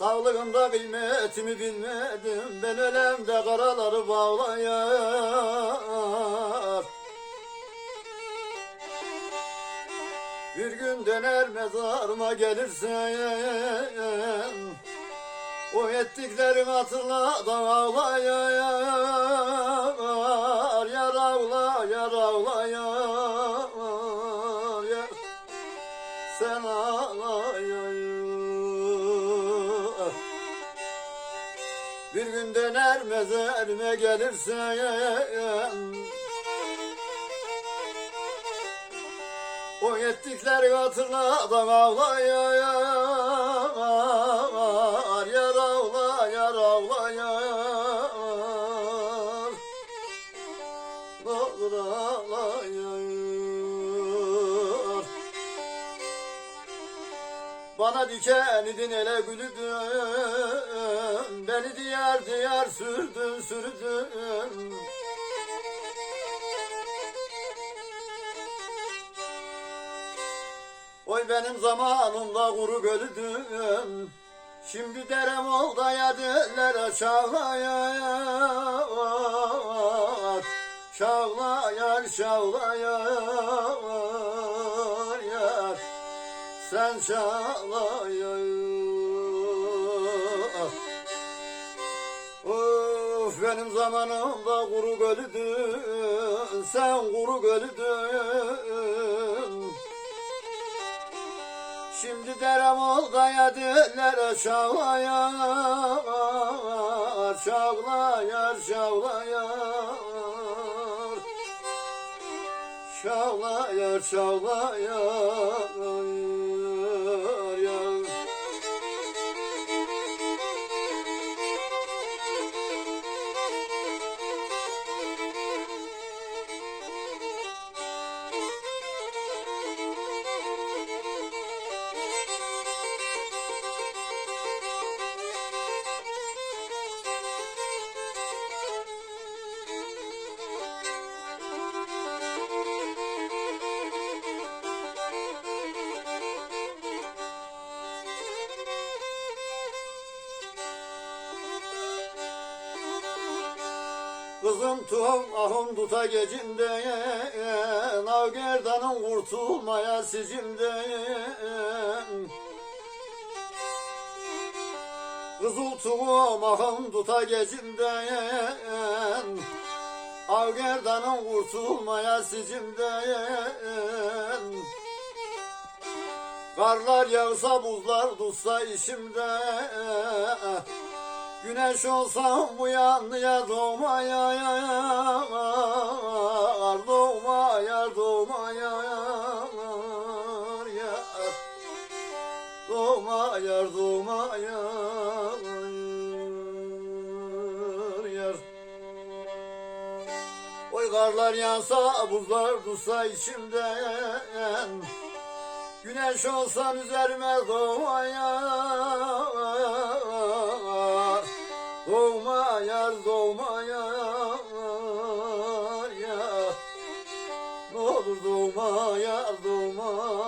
Sağlığımda kıymetimi bilmedim. Ben ölemde karaları bağlayar. Bir gün döner mezarıma gelirsen O ettiklerim hatırla da ağlayar Yar ağla yar ağla yar yar Sen ağlayar Bir gün döner mezarıma gelirsen O ettikleri hatırla da ağlayar Yar ağla yar Bana diken idin ele gülüdün Beni diyar diyar sürdün sürdün. Oy benim zamanımda kuru gölüdüm Şimdi derem oldu ya diller çağlayar. Çağlayar çağlayar. yar Sen çağlayar Of benim zamanımda kuru gölüdün Sen kuru gölüdün Şimdi derem ol kaya dillere çağlayar Çağlayar çağlayar. Çağlayar çağlayar Kızım tuhum ahım tuta gecinde Navgerdanın kurtulmaya sicimde Kızıl tuhum ahım tuta gecinde Avgerdanın kurtulmaya sicimde Karlar yağsa buzlar tutsa işimde Güneş olsam bu yanlıya doğmaya yar Doğmaya doğmaya yar. Doğmaya doğmaya yar. Oy karlar yansa buzlar tutsa içimden. Güneş olsan üzerime doğmaya Doğma yar doğma yar ya. Ne olur doğma yar doğma